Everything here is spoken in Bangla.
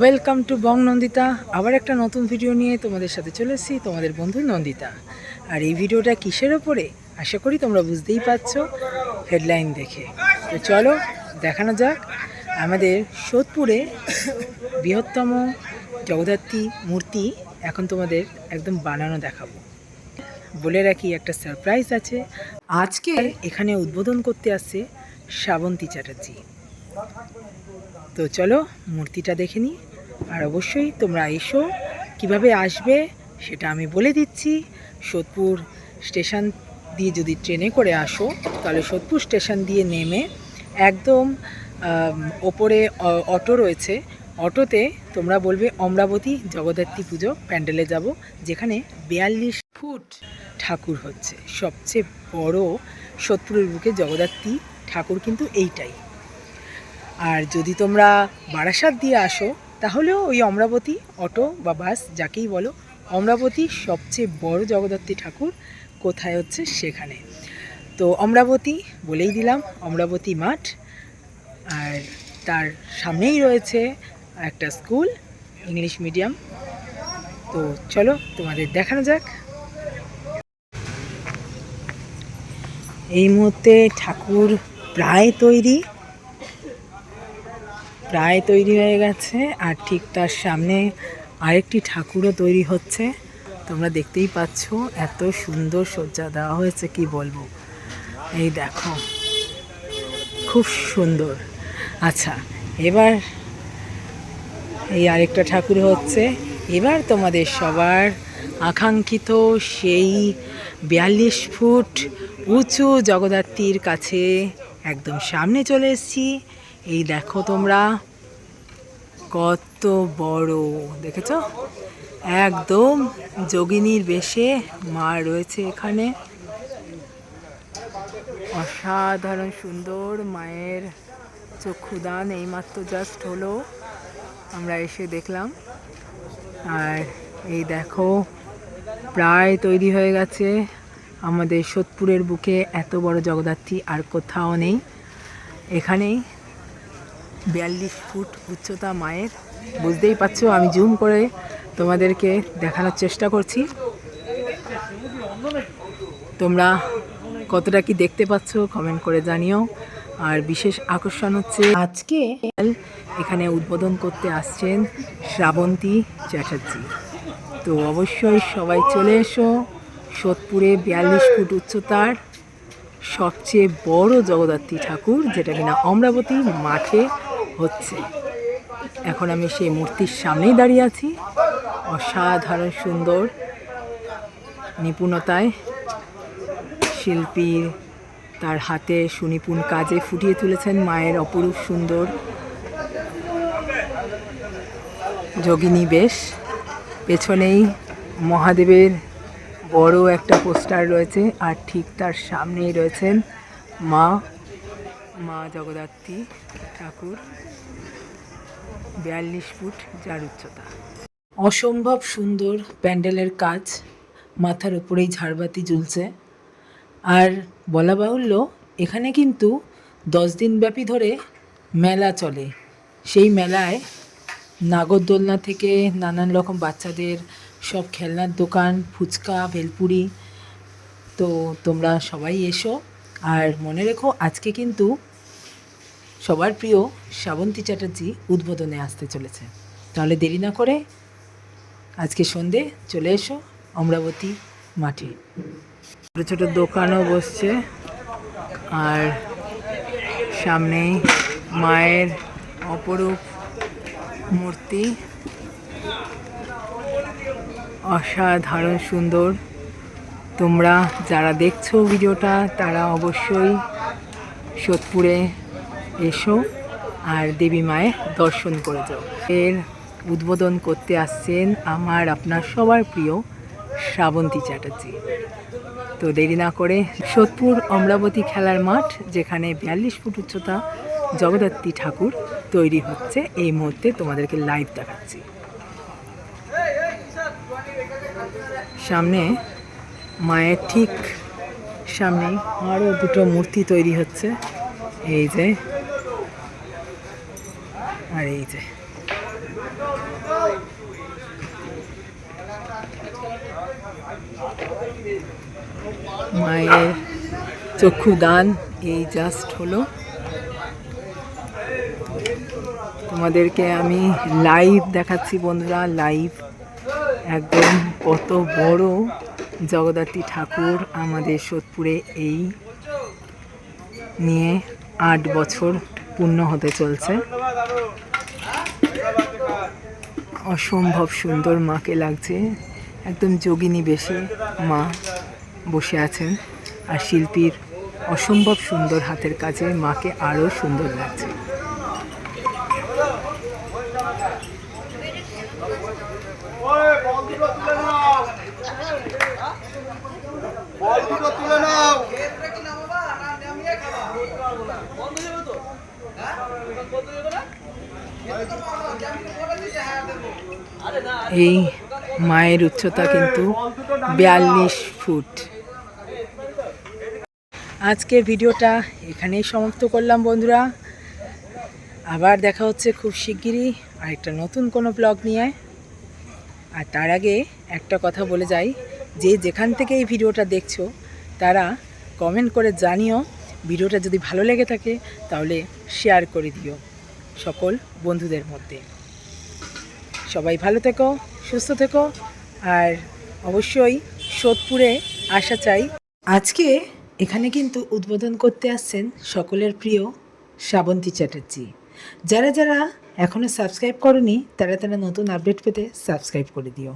ওয়েলকাম টু বং নন্দিতা আবার একটা নতুন ভিডিও নিয়ে তোমাদের সাথে চলে এসেছি, তোমাদের বন্ধু নন্দিতা। আর এই ভিডিওটা কিসের ওপরে? আশা করি তোমরা বুঝতেই পারছ হেডলাইন দেখে। তো চলো, দেখানো যাক। আমাদের সোদপুরে বৃহত্তম জগদ্ধাত্রী মূর্তি এখন তোমাদের একদম বানানো দেখাবো। বলে রাখি, একটা সারপ্রাইজ আছে। আজকে এখানে উদ্বোধন করতে আসছে শ্রাবন্তী চ্যাটার্জি। তো চলো মূর্তিটা দেখে নিই। আর অবশ্যই তোমরা এসো, কীভাবে আসবে সেটা আমি বলে দিচ্ছি। সোদপুর স্টেশন দিয়ে যদি ট্রেনে করে আসো, তাহলে সোদপুর স্টেশন দিয়ে নেমে একদম ওপরে অটো রয়েছে। অটোতে তোমরা বলবে অমরাবতী জগদ্ধাত্রী পুজো প্যান্ডেলে যাব, যেখানে বিয়াল্লিশ ফুট ঠাকুর হচ্ছে। সবচেয়ে বড় সোদপুরের বুকে জগদ্ধাত্রী ঠাকুর কিন্তু এইটাই। আর যদি তোমরা বারাসাত দিয়ে আসো, তাহলেও ওই অমরাবতী অটো বা বাস, যাকেই বলো, অমরাবতী সবচেয়ে বড় জগদ্ধাত্রী ঠাকুর কোথায় হচ্ছে সেখানে। তো অমরাবতী বলেই দিলাম, অমরাবতী মাঠ। আর তার সামনেই রয়েছে একটা স্কুল, ইংলিশ মিডিয়াম। তো চলো, তোমাদের দেখানো যাক। এই মুহূর্তে ঠাকুর প্রায় তৈরি। প্রায় তৈরি হয়ে গেছে, আর ঠিক তার সামনে আরেকটি ঠাকুরও তৈরি হচ্ছে। তোমরা দেখতেই পাচ্ছ এত সুন্দর সজ্জা দেওয়া হয়েছে, কি বলব? এই দেখো, খুব সুন্দর। আচ্ছা এবার এই আরেকটা ঠাকুর হচ্ছে। এবার তোমাদের সবার আকাঙ্ক্ষিত সেই বিয়াল্লিশ ফুট উঁচু জগদ্ধাত্রীর কাছে একদম সামনে চলে এসেছি। এই দেখো তোমরা। কত বড়, দেখেছ? একদম যোগিনীর বেশে মা রয়েছে এখানে। অসাধারণ সুন্দর মায়ের চক্ষুদান এইমাত্র জাস্ট হলো। আমরা এসে দেখলাম। আর এই দেখো, প্রায় তৈরি হয়ে গেছে। আমাদের সোদপুরের বুকে এত বড় জগদ্ধাত্রী আর কোথাও নেই। এখানেই বিয়াল্লিশ ফুট উচ্চতা মায়ের। বুঝতেই পারছ, আমি জুম করে তোমাদেরকে দেখানোর চেষ্টা করছি। তোমরা কতটা কি দেখতে পাচ্ছ কমেন্ট করে জানিও। আর বিশেষ আকর্ষণ হচ্ছে আজকে এখানে উদ্বোধন করতে আসছেন শ্রাবন্তী চ্যাটার্জি। তো অবশ্যই সবাই চলে এসো, সোদপুরে বিয়াল্লিশ ফুট উচ্চতার সবচেয়ে বড় জগদ্ধাত্রী ঠাকুর, যেটা কিনা অমরাবতী মাঠে হচ্ছে। এখন আমি সেই মূর্তির সামনেই দাঁড়িয়ে আছি। অসাধারণ সুন্দর নিপুণতায় শিল্পীর তার হাতে সুনিপুণ কাজে ফুটিয়ে তুলেছেন মায়ের অপরূপ সুন্দর যোগিনী বেশ। পেছনেই মহাদেবের বড় একটা পোস্টার রয়েছে আর ঠিক তার সামনেই রয়েছেন মা মা জগদ্ধাত্রী ঠাকুর, বিয়াল্লিশ ফুট যার উচ্চতা। অসম্ভব সুন্দর প্যান্ডেলের কাজ, মাথার উপরেই ঝাড়বাতি ঝুলছে। আর বলা বাহুল্য, এখানে কিন্তু দশ দিন ব্যাপী ধরে মেলা চলে। সেই মেলায় নাগরদোলনা থেকে নানান রকম বাচ্চাদের সব খেলনার দোকান, ফুচকা, ভেলপুরি। তো তোমরা সবাই এসো। আর মনে রেখো, আজকে কিন্তু সবার প্রিয় শ্রাবন্তী চ্যাটার্জি উদ্বোধনে আসতে চলেছে। তাহলে দেরি না করে আজকে সন্ধে চলে এসো অমরাবতী মাঠে। ছোটো ছোটো দোকানও বসছে আর সামনেই মায়ের অপরূপ মূর্তি। অসাধারণ সুন্দর। তোমরা যারা দেখছ ভিডিওটা, তারা অবশ্যই সোদপুরে এসো আর দেবী মায়ের দর্শন করে যাও। এর উদ্বোধন করতে আসছেন আমার আপনার সবার প্রিয় শ্রাবন্তী চ্যাটার্জি। তো দেরি না করে সোদপুর অমরাবতী খেলার মাঠ, যেখানে বিয়াল্লিশ ফুট উচ্চতা জগদ্ধাত্রী ঠাকুর তৈরি হচ্ছে, এই মুহূর্তে তোমাদেরকে লাইভ দেখাচ্ছি। সামনে মায়ের ঠিক সামনে আরও দুটো মূর্তি তৈরি হচ্ছে। এই যে আর এই যে। মায়ের চক্ষুদান এই জাস্ট হলো। তোমাদেরকে আমি লাইভ দেখাচ্ছি বন্ধুরা লাইভ একদম কত বড় জগদ্ধাত্রী ঠাকুর আমাদের সোদপুরে এই নিয়ে আট বছর পূর্ণ হতে চলছে। অসম্ভব সুন্দর মাকে লাগছে। একদম যোগিনী বেশে মা বসে আছেন আর শিল্পীর অসম্ভব সুন্দর হাতের কাজে মাকে আরও সুন্দর লাগছে ওই বল দুটো তুলে নাও বল দুটো তুলে নাও এই মায়ের উচ্চতা কিন্তু বিয়াল্লিশ ফুট। আজকে ভিডিওটা এখানেই সমাপ্ত করলাম বন্ধুরা। আবার দেখা হচ্ছে খুব শিগগিরই আরেকটা নতুন কোনো ব্লগ নিয়ে। আর তার আগে একটা কথা বলে যাই, যে যেখান থেকে এই ভিডিওটা দেখছ, তারা কমেন্ট করে জানিও ভিডিওটা যদি ভালো লেগে থাকে, তাহলে শেয়ার করে দিও সকল বন্ধুদের মধ্যে। সবাই ভালো থেকো, সুস্থ থেকো, আর অবশ্যই সোদপুরে আসা চাই। আজকে এখানে কিন্তু উদ্বোধন করতে আসছেন সকলের প্রিয় শ্রাবন্তী চ্যাটার্জি। যারা যারা এখনও সাবস্ক্রাইব করনি, তারা তারা নতুন আপডেট পেতে সাবস্ক্রাইব করে দিও।